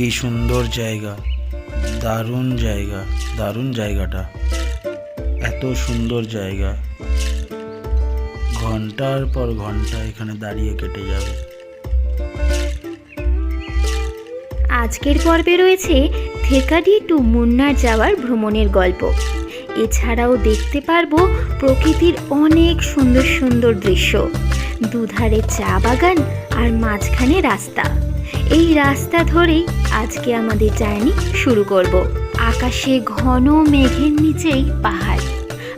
কি সুন্দর জায়গা, দারুণ জায়গা, দারুণ জায়গাটা। এত সুন্দর জায়গা। ঘণ্টার পর ঘণ্টা এখানে দাঁড়িয়ে কেটে যাবে। আজকের পর্বে রয়েছে থেকাডি টু মুন্নার যাওয়ার ভ্রমণের গল্প। এছাড়াও দেখতে পারব প্রকৃতির অনেক সুন্দর সুন্দর দৃশ্য। দুধারে চা বাগান আর মাঝখানে রাস্তা। এই রাস্তা ধরেই আজকে আমাদের জার্নি শুরু করব। আকাশে ঘন মেঘের নিচেই পাহাড়।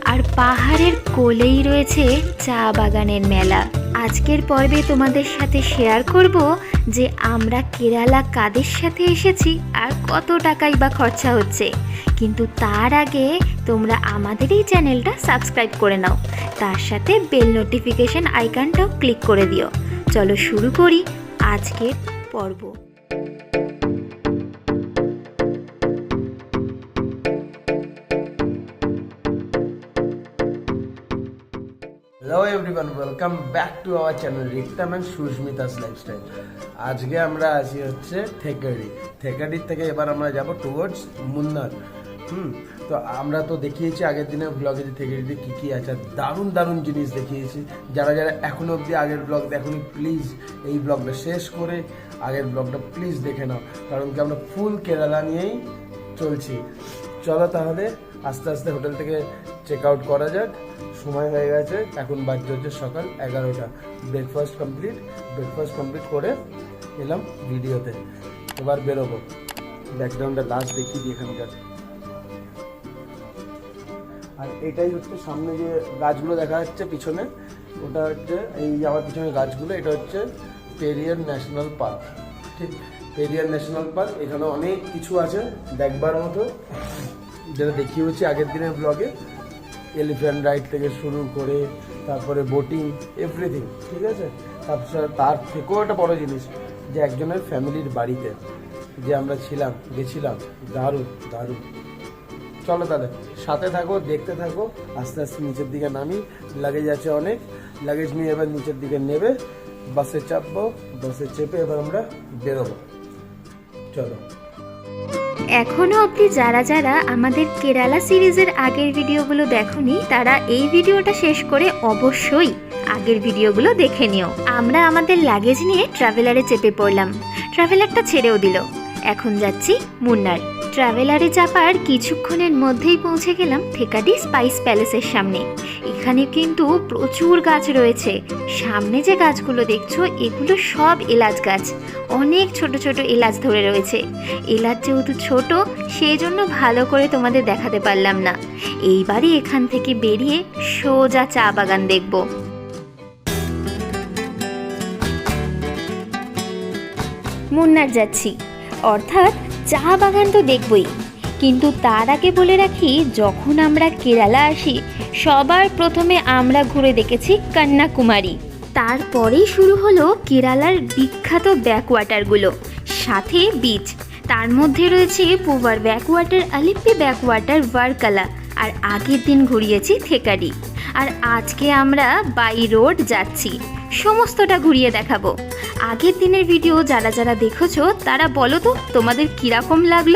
আর পাহাড়ের কোলেই রয়েছে চা বাগানের মেলা। আজকের পর্বে তোমাদের সাথে শেয়ার করব যে আমরা কেরালা কাদের সাথে এসেছি আর কত টাকাই বা খরচা হচ্ছে। কিন্তু তার আগে তোমরা আমাদের এই চ্যানেলটা সাবস্ক্রাইব করে নাও। তার সাথে বেল নোটিফিকেশন আইকনটাও ক্লিক করে দিও। চলো শুরু করি আজকের পর্ব। Hello everyone welcome back to our channel Riktam and Sushmita's lifestyle আজকে আমরা আছি হচ্ছে থেকারি থেকারির থেকে এবার আমরা যাব টুয়ার্ডস মুন্নার। হুম, তো আমরা তো দেখিয়েছি আগের দিনের ব্লগে যে থেকারিতে কী কী আছে দারুণ দারুণ জিনিস দেখিয়েছি। যারা যারা এখনও অবধি আগের ব্লগ দেখুন প্লিজ এই ব্লগটা শেষ করে আগের ব্লগটা প্লিজ দেখে নাও, কারণ কি আমরা ফুল কেরালা নিয়েই চলছি। চলো তাহলে, আস্তে আস্তে হোটেল থেকে চেক আউট করা যাক। সময় হয়ে গেছে, এখন বাজছে হচ্ছে সকাল এগারোটা। ব্রেকফাস্ট কমপ্লিট ব্রেকফাস্ট কমপ্লিট করে এলাম ভিডিওতে। এবার বেরোবো। ব্যাকগ্রাউন্ডে লাস্ট দিই এখানকার। আর এটাই হচ্ছে সামনে যে গাছগুলো দেখা যাচ্ছে পিছনে, ওটা হচ্ছে এই আমার পিছনে গাছগুলো, এটা হচ্ছে পেরিয়ার ন্যাশনাল পার্ক ঠিক? পেরিয়ার ন্যাশনাল পার্ক এখানে অনেক কিছু আছে দেখবার মতো। যেটা দেখিয়েছি আগের দিনের ব্লগে এলিফ্যান্ট রাইড থেকে শুরু করে, তারপরে বোটিং এভরিথিং ঠিক আছে? তারপর তার থেকেও একটা বড় জিনিস, যে একজনের ফ্যামিলির বাড়িতে যে আমরা ছিলাম, গেছিলাম দারুণ দারুণ চলো তাহলে, সাথে থাকো, দেখতে থাকো, আস্তে আস্তে নিচের দিকে নামি লাগেজ আছে অনেক লাগেজ নিয়ে এবার নিচের দিকে নেবে। বাসে চাপবো, বাসে চেপে এবার আমরা বেরোবো। চলো। এখনও অবধি যারা যারা আমাদের কেরালা সিরিজের আগের ভিডিওগুলো দেখোনি, তারা এই ভিডিওটা শেষ করে অবশ্যই আগের ভিডিওগুলো দেখে নিও। আমরা আমাদের লাগেজ নিয়ে ট্রাভেলারে চেপে পড়লাম। ট্রাভেলারটা ছেড়েও দিল। এখন যাচ্ছি মুন্নার। ট্রাভেলারে চাপার কিছুক্ষণের মধ্যেই পৌঁছে গেলাম থেকাডি স্পাইস প্যালেসের সামনে। এখানে কিন্তু প্রচুর গাছ রয়েছে। সামনে যে গাছগুলো দেখছ, এগুলো সব এলাচ গাছ। অনেক ছোট ছোট এলাচ ধরে রয়েছে। এলাচ যেহেতু ছোট সেই জন্য ভালো করে তোমাদের দেখাতে পারলাম না। এইবারই এখান থেকে বেরিয়ে সোজা চা বাগান দেখব। মুন্নার যাচ্ছি। অর্থাৎ চা বাগান তো দেখবই। কিন্তু তার আগে বলে রাখি, যখন আমরা কেরালা আসি, সবার প্রথমে আমরা ঘুরে দেখেছি কন্যাকুমারী। তারপরেই শুরু হলো কেরালার বিখ্যাত ব্যাকওয়াটারগুলো, সাথে বিচ। তার মধ্যে রয়েছে পুবার ব্যাকওয়াটার, আলিপ্পি ব্যাকওয়াটার ভারকালা আর আগের দিন ঘুরিয়েছি থেকারি আর আজকে আমরা বাই রোড যাচ্ছি। সমস্তটা ঘুরিয়ে দেখাবো। আগের দিনের ভিডিও যারা যারা দেখেছ, তারা বলো তো, তোমাদের কীরকম লাগল?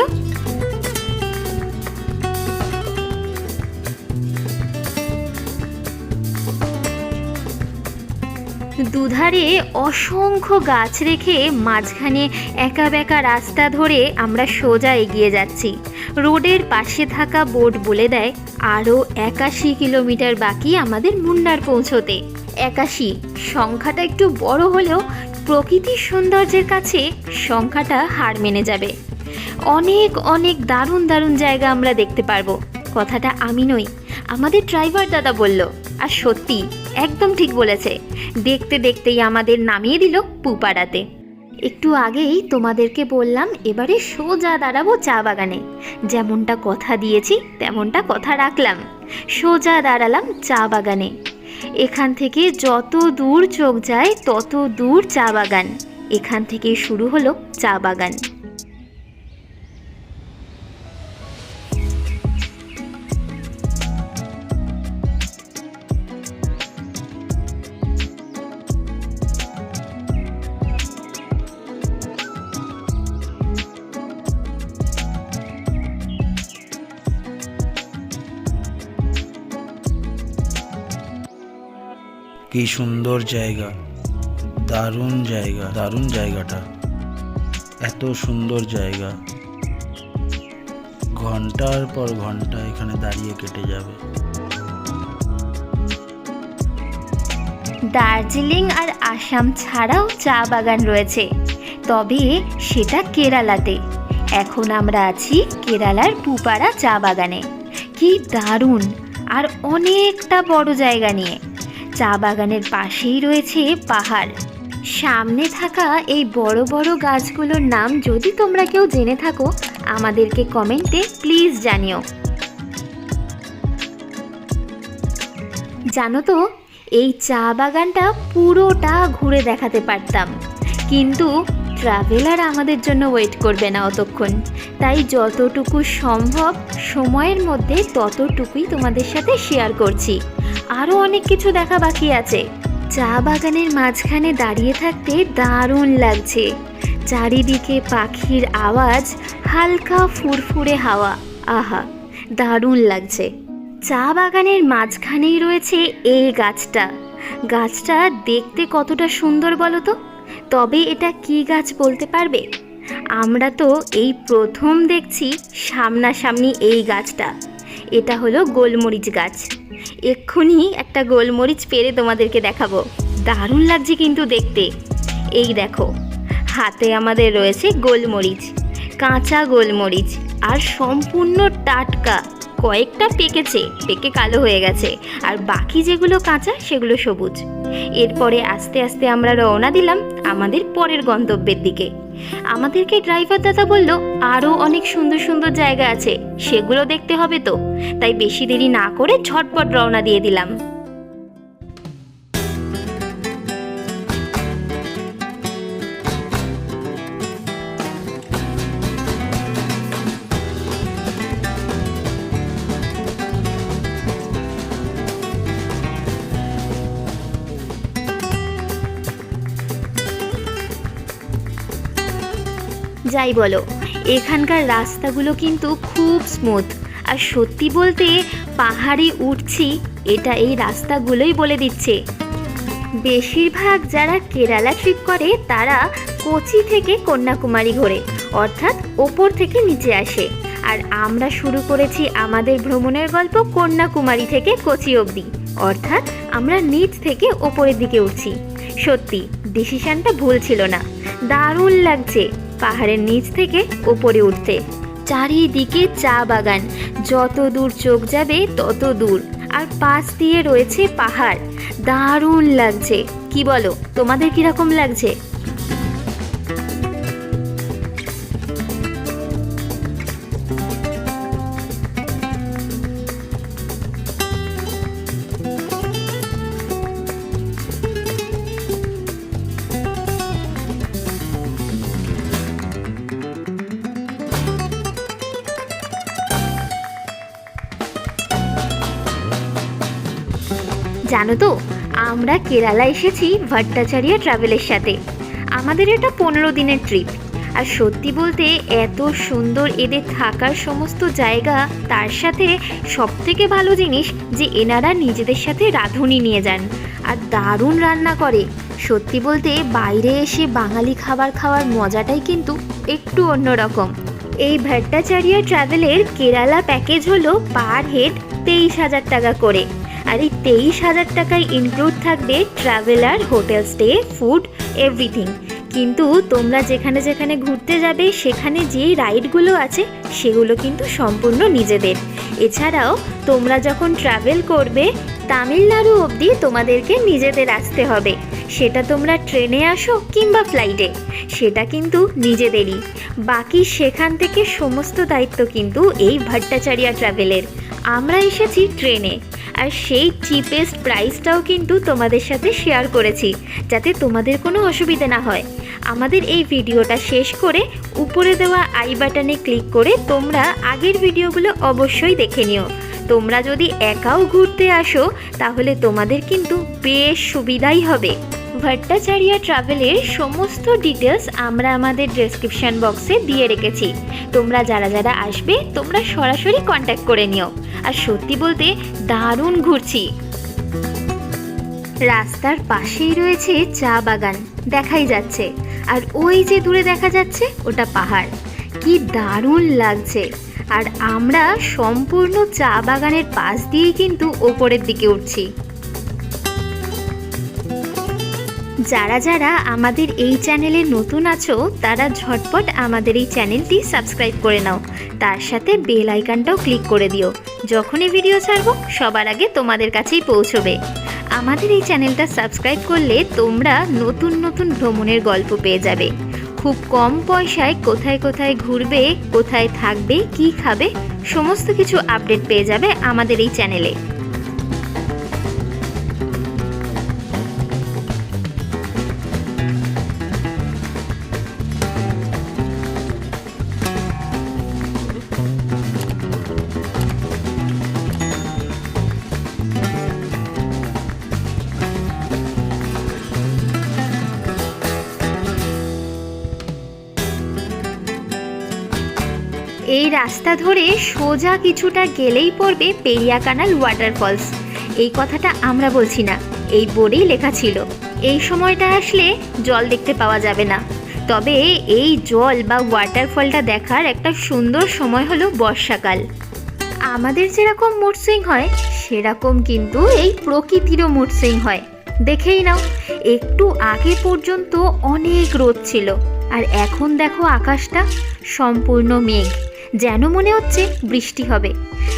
দুধারে অসংখ্য গাছ রেখে মাঝখানে একা বেঁকা রাস্তা ধরে আমরা সোজা এগিয়ে যাচ্ছি। রোডের পাশে থাকা বোর্ড বলে দেয় আরও একাশি কিলোমিটার বাকি আমাদের মুন্নার পৌঁছতে। একাশি। সংখ্যাটা একটু বড় হলেও প্রকৃতির সৌন্দর্যের কাছে সংখ্যাটা হার মেনে যাবে। অনেক অনেক দারুণ দারুণ জায়গা আমরা দেখতে পারব। কথাটা আমি নই, আমাদের ড্রাইভার দাদা বলল। আর সত্যি, একদম ঠিক বলেছে। দেখতে দেখতেই আমাদের নামিয়ে দিল পুপাড়াতে। একটু আগেই তোমাদেরকে বললাম, এবারে সোজা দাঁড়াবো চা বাগানে। যেমনটা কথা দিয়েছি, তেমনটা কথা রাখলাম। সোজা দাঁড়ালাম চা বাগানে। এখান থেকে যত দূর চোখ যায়, তত দূর চা বাগান। এখান থেকে শুরু হলো চা বাগান। কি সুন্দর জায়গা, দারুণ জায়গা, দারুণ জায়গাটা। এত সুন্দর জায়গা। ঘণ্টার পর ঘণ্টা এখানে দাঁড়িয়ে কেটে যাবে। দার্জিলিং আর আসাম ছাড়াও চা বাগান রয়েছে। তবে সেটা কেরালাতে। এখন আমরা আছি কেরালার পুপাড়া চা বাগানে। কি দারুণ! আর অনেকটা বড় জায়গা নিয়ে। চা বাগানের পাশেই রয়েছে পাহাড়। সামনে থাকা এই বড় বড় গাছগুলোর নাম যদি তোমরা কেউ জেনে থাকো, আমাদেরকে কমেন্টে প্লিজ জানিও। জানো তো, এই চা বাগানটা পুরোটা ঘুরে দেখাতে পারতাম। কিন্তু ট্রাভেলার আমাদের জন্য ওয়েট করবে না অতক্ষণ। তাই যতটুকু সম্ভব সময়ের মধ্যে ততটুকুই তোমাদের সাথে শেয়ার করছি। আরও অনেক কিছু দেখা বাকি আছে। চা বাগানের মাঝখানে দাঁড়িয়ে থাকতে দারুণ লাগছে। চারিদিকে পাখির আওয়াজ, হালকা ফুরফুরে হাওয়া। আহা, দারুণ লাগছে। চা বাগানের মাঝখানেই রয়েছে এই গাছটা। গাছটা দেখতে কতটা সুন্দর বলো তো? তবে এটা কি গাছ বলতে পারবে? আমরা তো এই প্রথম দেখছি সামনাসামনি এই গাছটা। এটা হলো গোলমরিচ গাছ। এক্ষুনি একটা গোলমরিচ পেরে তোমাদেরকে দেখাবো। দারুণ লাগছে কিন্তু দেখতে। এই দেখো, হাতে আমাদের রয়েছে গোলমরিচ, কাঁচা গোলমরিচ, আর সম্পূর্ণ টাটকা। কয়েকটা পেকেছে, পেকে কালো হয়ে গেছে। আর বাকি যেগুলো কাঁচা, সেগুলো সবুজ। এরপরে আস্তে আস্তে আমরা রওনা দিলাম আমাদের পরের গন্তব্যের দিকে। আমাদেরকে ড্রাইভার দাদা বলল আরও অনেক সুন্দর সুন্দর জায়গা আছে, সেগুলো দেখতে হবে তো। তাই বেশি দেরি না করে ঝটপট রওনা দিয়ে দিলাম। যাই বলো, এখানকার রাস্তাগুলো কিন্তু খুব স্মুথ আর সত্যি বলতে, পাহাড়ে উঠছি, এটা এই রাস্তাগুলোই বলে দিচ্ছে। বেশিরভাগ যারা কেরালা ট্রিপ করে, তারা কোচি থেকে কন্যাকুমারী ঘোরে, অর্থাৎ ওপর থেকে নিচে আসে। আর আমরা শুরু করেছি আমাদের ভ্রমণের গল্প কন্যাকুমারী থেকে কোচি অবধি, অর্থাৎ আমরা নিচ থেকে ওপরের দিকে উঠছি। সত্যি ডিসিশনটা ভুল ছিল না। দারুণ লাগছে। পাহাড়ের নিচ থেকে ওপরে উঠতে। চারিদিকে চা বাগান। যত দূর চোখ যাবে, তত দূর। আর পাশ দিয়ে রয়েছে পাহাড়। দারুণ লাগছে। কি বলো, তোমাদের কীরকম লাগছে? জানো তো? আমরা কেরালা এসেছি ভট্টাচার্য ট্রাভেলের সাথে। আমাদের এটা পনেরো দিনের ট্রিপ। আর সত্যি বলতে এত সুন্দর এদের থাকার সমস্ত জায়গা, তার সাথে সব থেকে ভালো জিনিস যে এনারা নিজেদের সাথে রাঁধুনি নিয়ে যান। আর দারুণ রান্না করে। সত্যি বলতে বাইরে এসে বাঙালি খাবার খাওয়ার মজাটাই কিন্তু একটু অন্যরকম। এই ভট্টাচার্য ট্রাভেলের কেরালা প্যাকেজ হলো পার হেড তেইশ হাজার টাকা করে। আর এই তেইশ হাজার টাকায় ইনক্লুড থাকবে traveller hotel stay food everything কিন্তু তোমরা যেখানে যেখানে ঘুরতে যাবে, সেখানে যে রাইডগুলো আছে, সেগুলো কিন্তু সম্পূর্ণ নিজেদের। এছাড়াও তোমরা যখন ট্রাভেল করবে, তামিলনাড়ু অবধি তোমাদেরকে নিজেদের আসতে হবে। সেটা তোমরা ট্রেনে আসো কিংবা ফ্লাইটে সেটা কিন্তু নিজেদেরই। বাকি সেখান থেকে সমস্ত দায়িত্ব কিন্তু এই ভট্টাচারিয়া ট্রাভেলের আমরা এসেছি ট্রেনে। আর সেই চিপেস্ট প্রাইসটাও কিন্তু তোমাদের সাথে শেয়ার করেছি, যাতে তোমাদের কোনো অসুবিধা না হয়। আমাদের এই ভিডিওটা শেষ করে উপরে দেওয়া আই বাটনে ক্লিক করে তোমরা আগের ভিডিওগুলো অবশ্যই দেখে নিও। তোমরা যদি একাও ঘুরতে আসো, তাহলে তোমাদের কিন্তু বেশ সুবিধাই হবে। ভট্টাচারিয়া ট্রাভেলের সমস্ত ডিটেলস আমরা আমাদের ডেসক্রিপশন বক্সে দিয়ে রেখেছি। তোমরা যারা যারা আসবে, তোমরা সরাসরি কন্ট্যাক্ট করে নিও। আর সত্যি বলতে, দারুণ ঘুরছি। রাস্তার পাশেই রয়েছে চা বাগান, দেখাই যাচ্ছে। আর ওই যে দূরে দেখা যাচ্ছে, ওটা পাহাড়। কি দারুণ লাগছে। আর আমরা সম্পূর্ণ চা বাগানের পাশ দিয়েই কিন্তু ওপরের দিকে উঠছি। যারা যারা আমাদের এই চ্যানেলে নতুন আছো, তারা ঝটপট আমাদের এই চ্যানেলটি সাবস্ক্রাইব করে নাও। তার সাথে বেল আইকনটাও ক্লিক করে দিও। যখনই ভিডিও ছাড়বো, সবার আগে তোমাদের কাছেই পৌঁছবে। আমাদের এই চ্যানেলটা সাবস্ক্রাইব করলে তোমরা নতুন নতুন ভ্রমণের গল্প পেয়ে যাবে। খুব কম পয়সায় কোথায় কোথায় ঘুরবে, কোথায় থাকবে, কি খাবে, সমস্ত কিছু আপডেট পেয়ে যাবে আমাদের এই চ্যানেলে। এই রাস্তা ধরে সোজা কিছুটা গেলেই পড়বে পেরিয়া কানাল ওয়াটারফলস। এই কথাটা আমরা বলছি না, এই বোর্ডেই লেখা ছিল। এই সময়টা আসলে জল দেখতে পাওয়া যাবে না। তবে এই জল বা ওয়াটারফলটা দেখার একটা সুন্দর সময় হলো বর্ষাকাল। আমাদের যেরকম মুড সুইং হয়, সেরকম কিন্তু এই প্রকৃতিরও মুড সুইং হয়। দেখেই নাও, একটু আগে পর্যন্ত অনেক রোদ ছিল। আর এখন দেখো আকাশটা সম্পূর্ণ মেঘ। যেন মনে হচ্ছে বৃষ্টি হবে।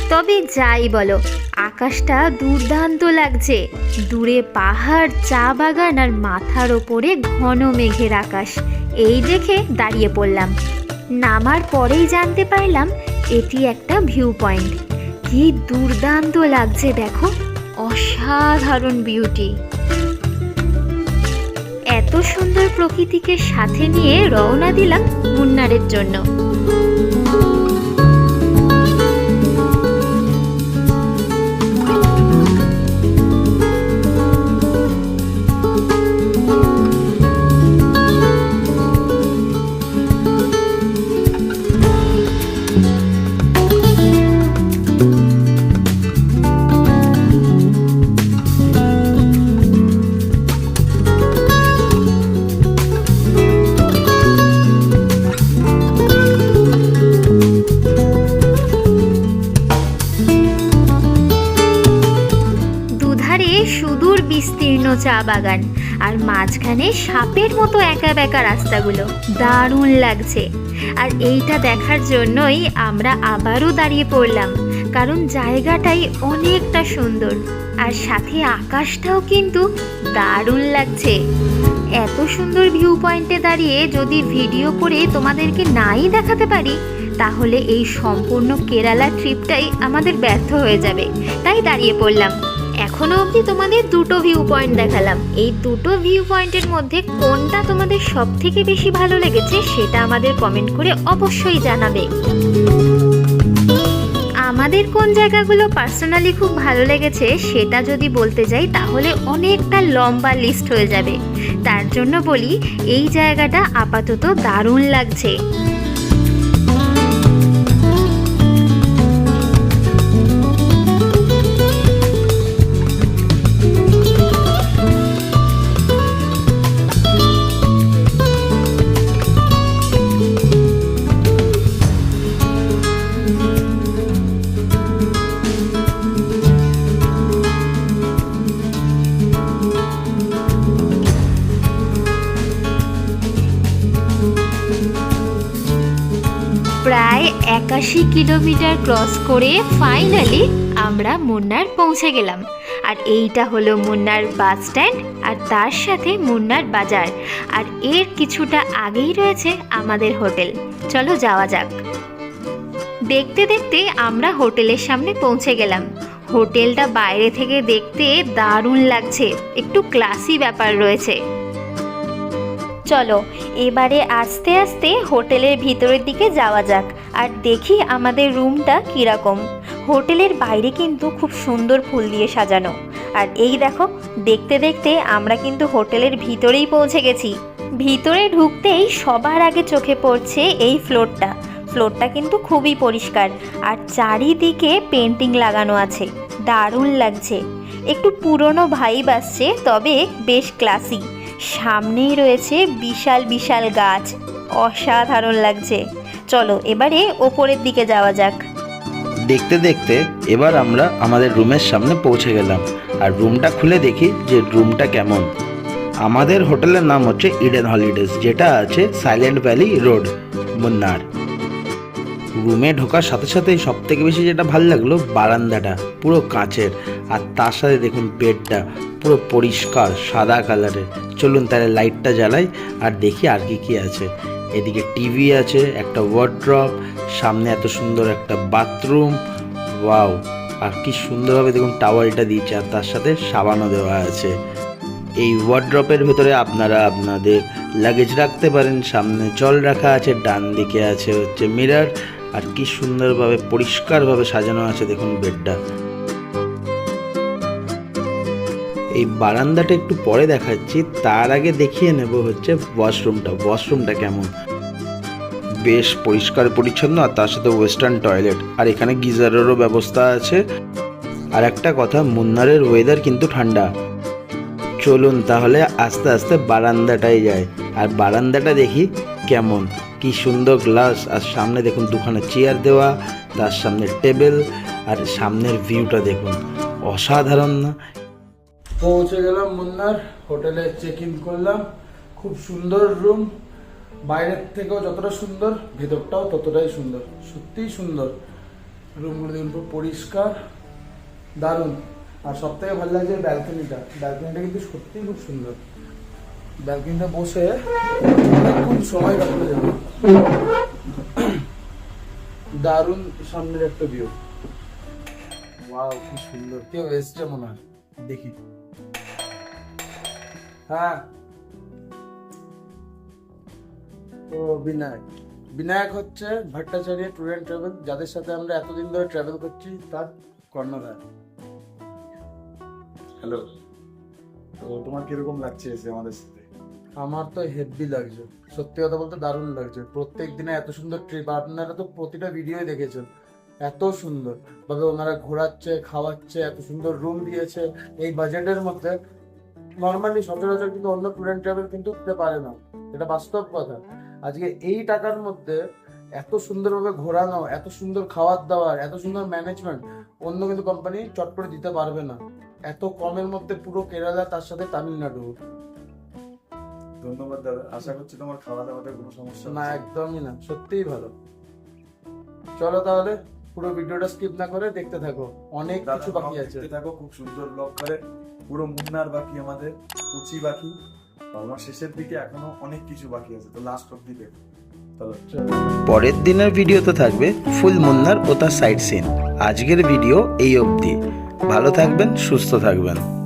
তবে যাই বলো, আকাশটা দুর্দান্ত লাগছে। দূরে পাহাড়, চা বাগান আর মাথার ওপরে ঘন মেঘের আকাশ। এই দেখে দাঁড়িয়ে পড়লাম। নামার পরেই জানতে পারলাম এটি একটা ভিউ পয়েন্ট কি দুর্দান্ত লাগছে দেখো, অসাধারণ বিউটি এত সুন্দর প্রকৃতিকে সাথে নিয়ে রওনা দিলাম মুন্নারের জন্য। চা বাগান আর মাঝখানে সাপের মতো একা বেঁকা রাস্তাগুলো। দারুণ লাগছে। আর এইটা দেখার জন্যই আমরা আবারও দাঁড়িয়ে পড়লাম, কারণ জায়গাটাই অনেকটা সুন্দর। আর সাথে আকাশটাও কিন্তু দারুণ লাগছে। এত সুন্দর ভিউ পয়েন্টে দাঁড়িয়ে যদি ভিডিও করে তোমাদেরকে নাই দেখাতে পারি, তাহলে এই সম্পূর্ণ কেরালা ট্রিপটাই আমাদের ব্যর্থ হয়ে যাবে। তাই দাঁড়িয়ে পড়লাম। এখনও অবধি তোমাদের দুটো ভিউ পয়েন্ট দেখালাম। এই দুটো ভিউ পয়েন্টের মধ্যে কোনটা তোমাদের সব থেকে বেশি ভালো লেগেছে সেটা আমাদের কমেন্ট করে অবশ্যই জানাবে। আমাদের কোন জায়গাগুলো পার্সোনালি খুব ভালো লেগেছে সেটা যদি বলতে যাই, তাহলে অনেকটা লম্বা লিস্ট হয়ে যাবে। তার জন্য বলি, এই জায়গাটা আপাতত দারুণ লাগছে। একাশি কিলোমিটার ক্রস করে ফাইনালি আমরা মুন্নার পৌঁছে গেলাম। আর এইটা হলো মুন্নার বাস স্ট্যান্ড আর তার সাথে মুন্নার বাজার। আর এর কিছুটা আগেই রয়েছে আমাদের হোটেল। চলো যাওয়া যাক। দেখতে দেখতে আমরা হোটেলের সামনে পৌঁছে গেলাম। হোটেলটা বাইরে থেকে দেখতে দারুণ লাগছে। একটু ক্লাসি ব্যাপার রয়েছে। চলো, এবারে আস্তে আস্তে হোটেলের ভিতরের দিকে যাওয়া যাক আর দেখি আমাদের রুমটা কীরকম। হোটেলের বাইরে কিন্তু খুব সুন্দর ফুল দিয়ে সাজানো। আর এই দেখো, দেখতে দেখতে আমরা কিন্তু হোটেলের ভিতরেই পৌঁছে গেছি। ভিতরে ঢুকতেই সবার আগে চোখে পড়ছে এই ফ্লোরটা। ফ্লোরটা কিন্তু খুবই পরিষ্কার আর চারিদিকে পেন্টিং লাগানো আছে, দারুণ লাগছে। একটু পুরনো ভাইব আসছে, তবে বেশ ক্লাসি। সামনেই রয়েছে বিশাল বিশাল গাছ। অসাধারণ লাগছে। চলো, এবারে ওপরের দিকে যাওয়া যাক। দেখতে দেখতে এবার আমরা আমাদের রুমের সামনে পৌঁছে গেলাম। আর রুমটা খুলে দেখি যে রুমটা কেমন। আমাদের হোটেলের নাম হচ্ছে ইডেন হলিডেজ যেটা আছে সাইলেন্ট ভ্যালি রোড মুন্নার। রুমে ঢোকার সাথে সাথেই সব থেকে বেশি যেটা ভালো লাগল বারান্দাটা, পুরো কাঁচের। আর তার সাথে দেখুন বেডটা, পুরো পরিষ্কার, সাদা কালারের চলুন তাহলে লাইটটা জ্বালাই আর দেখি আর কি কি আছে। এদিকে টিভি আছে, একটা ওয়ার্ড্রপ সামনে এত সুন্দর একটা বাথরুম ওয়াও আর কি সুন্দরভাবে দেখুন টাওয়ালটা দিয়েছে আর তার সাথে সাবানও দেওয়া আছে। এই ওয়ার্ড্রপের ভেতরে আপনারা আপনাদের লাগেজ রাখতে পারেন। সামনে জল রাখা আছে ডান দিকে আছে হচ্ছে মিরর আর কি সুন্দরভাবে, পরিষ্কারভাবে সাজানো আছে দেখুন বেডটা। এই বারান্দাটা একটু পরে দেখাচ্ছি, তার আগে দেখিয়ে নেব হচ্ছে ওয়াশরুমটা ওয়াশরুমটা কেমন। বেশ পরিষ্কার পরিচ্ছন্ন, আর তার সাথে ওয়েস্টার্ন টয়লেট, আর এখানে গিজারেরও ব্যবস্থা আছে। আর একটা কথা, মুন্নারের ওয়েদার কিন্তু ঠান্ডা। চলুন তাহলে আস্তে আস্তে বারান্দাটায় যায় আর বারান্দাটা দেখি কেমন। কি সুন্দর গ্লাস, আর সামনে দেখুন দুখানা চেয়ার দেওয়া, তার সামনে টেবিল আর সামনের ভিউটা দেখুন। অসাধারণ না? পৌঁছে গেলাম মুন্নার, হোটেলে চেক ইন করলাম। খুব সুন্দর রুম বাইরের থেকেও যতটা সুন্দর, ভেতরটাও ততটাই সুন্দর, সত্যিই সুন্দর। রুমগুলো দেখুন খুব পরিষ্কার, দারুণ। আর সব থেকে ভালো লাগছে ব্যালকনিটা ব্যালকনিটা কিন্তু সত্যিই খুব সুন্দর। ব্যালকনিটা বসে অনেকক্ষণ সময় কাটানো যাবে। দারুণ সামনের একটা ভিউ ওয়াও কি সুন্দর। কেউ এসছে মনে হয়। দেখি। হ্যাঁ। ও, বিনায়ক। বিনায়ক হচ্ছে ভট্টাচার্য ট্যুর অ্যান্ড ট্রাভেল যাদের সাথে আমরা এতদিন ধরে ট্রাভেল করছি, তার কর্ণধার। হ্যালো তো তোমার কীরকম লাগছে এসে আমাদের সাথে? আমার তো হেভি লাগছে। সত্যি কথা বলতে দারুণ লাগছে। প্রত্যেক দিনে এত সুন্দর ট্রিপ আপনারা তো প্রতিটা ভিডিওই দেখেছেন। এত সুন্দর। ভাবে ওনারা ঘোরাচ্ছে, খাওয়াচ্ছে, এত সুন্দর রুম দিয়েছে। এই বাজেটের মধ্যে নর্মালি সচরাচর কিন্তু অন্য ট্যুর অ্যান্ড ট্রাভেল কিন্তু উঠতে পারে না। এটা বাস্তব কথা। আজকে এই টাকার মধ্যে এত সুন্দরভাবে ঘোরানো, এত সুন্দর খাওয়ার দাওয়ার, এত সুন্দর ম্যানেজমেন্ট অন্য কিন্তু কোম্পানি চট করে দিতে পারবে না। এত কমের মধ্যে পুরো কেরালা, তার সাথে তামিলনাড়ু। ধন্যবাদ দাদা। আশা করছি তোমার খাওয়া দাওয়াতে কোনো সমস্যা না একদমই না। সত্যিই ভালো। চলো তাহলে পুরো ভিডিওটা স্কিপ না করে দেখতে থাকো। অনেক কিছু বাকি আছে। দেখতে থাকো খুব সুন্দর ব্লগ করে। পুরো মুন্নার বাকি আমাদের কুচি বাকি। আমার শেষের দিকে এখনও অনেক কিছু বাকি আছে। তো লাস্ট অব্দি দেখো। পরের দিনের ভিডিওতে থাকবে ফুল মুন্নার ও তার সাইড সিন আজকের ভিডিও এই অবধি। ভালো থাকবেন সুস্থ থাকবেন।